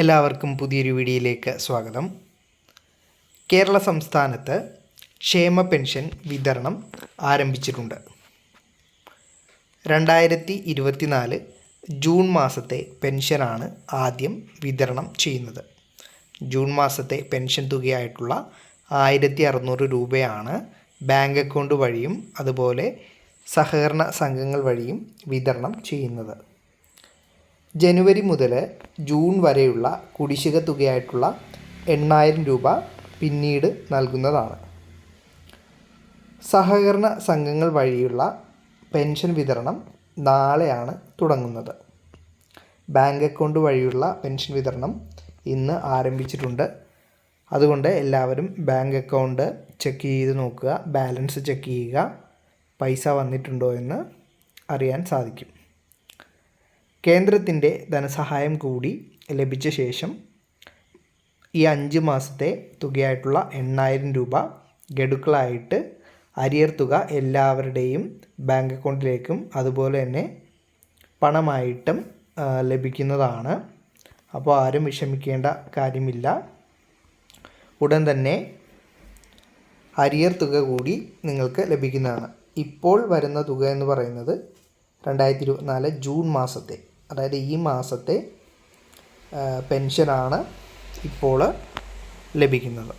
എല്ലാവർക്കും പുതിയൊരു വീഡിയോയിലേക്ക് സ്വാഗതം. കേരള സംസ്ഥാനത്ത് ക്ഷേമ പെൻഷൻ വിതരണം ആരംഭിച്ചിട്ടുണ്ട്. രണ്ടായിരത്തി ഇരുപത്തിനാല് ജൂൺ മാസത്തെ പെൻഷനാണ് ആദ്യം വിതരണം ചെയ്യുന്നത്. ജൂൺ മാസത്തെ പെൻഷൻ തുകയായിട്ടുള്ള ആയിരത്തി അറുന്നൂറ് രൂപയാണ് ബാങ്ക് അക്കൗണ്ട് വഴിയും അതുപോലെ സഹകരണ സംഘങ്ങൾ വഴിയും വിതരണം ചെയ്യുന്നത്. ജനുവരി മുതൽ ജൂൺ വരെയുള്ള കുടിശ്ശിക തുകയായിട്ടുള്ള എണ്ണായിരം രൂപ പിന്നീട് നൽകുന്നതാണ്. സഹകരണ സംഘങ്ങൾ വഴിയുള്ള പെൻഷൻ വിതരണം നാളെയാണ് തുടങ്ങുന്നത്. ബാങ്ക് അക്കൗണ്ട് വഴിയുള്ള പെൻഷൻ വിതരണം ഇന്ന് ആരംഭിച്ചിട്ടുണ്ട്. അതുകൊണ്ട് എല്ലാവരും ബാങ്ക് അക്കൗണ്ട് ചെക്ക് ചെയ്ത് നോക്കുക ബാലൻസ് ചെക്ക് ചെയ്യുക പൈസ വന്നിട്ടുണ്ടോ എന്ന് അറിയാൻ സാധിക്കും. കേന്ദ്രത്തിന്റെ ധനസഹായം കൂടി ലഭിച്ച ശേഷം ഈ അഞ്ച് മാസത്തെ തുകയായിട്ടുള്ള എണ്ണായിരം രൂപ ഗഡുക്കളായിട്ട് അരിയർ തുക എല്ലാവരുടെയും ബാങ്ക് അക്കൗണ്ടിലേക്കും അതുപോലെ തന്നെ പണമായിട്ടും ലഭിക്കുന്നതാണ്. അപ്പോൾ ആരും വിഷമിക്കേണ്ട കാര്യമില്ല. ഉടൻ തന്നെ അരിയർ തുക കൂടി നിങ്ങൾക്ക് ലഭിക്കുന്നതാണ്. ഇപ്പോൾ വരുന്ന തുക എന്ന് പറയുന്നത് രണ്ടായിരത്തി ഇരുപത്തിനാല് ജൂൺ മാസത്തെ. അതായത് ഈ മാസത്തെ പെൻഷനാണ് ഇപ്പോൾ ലഭിക്കുന്നത്.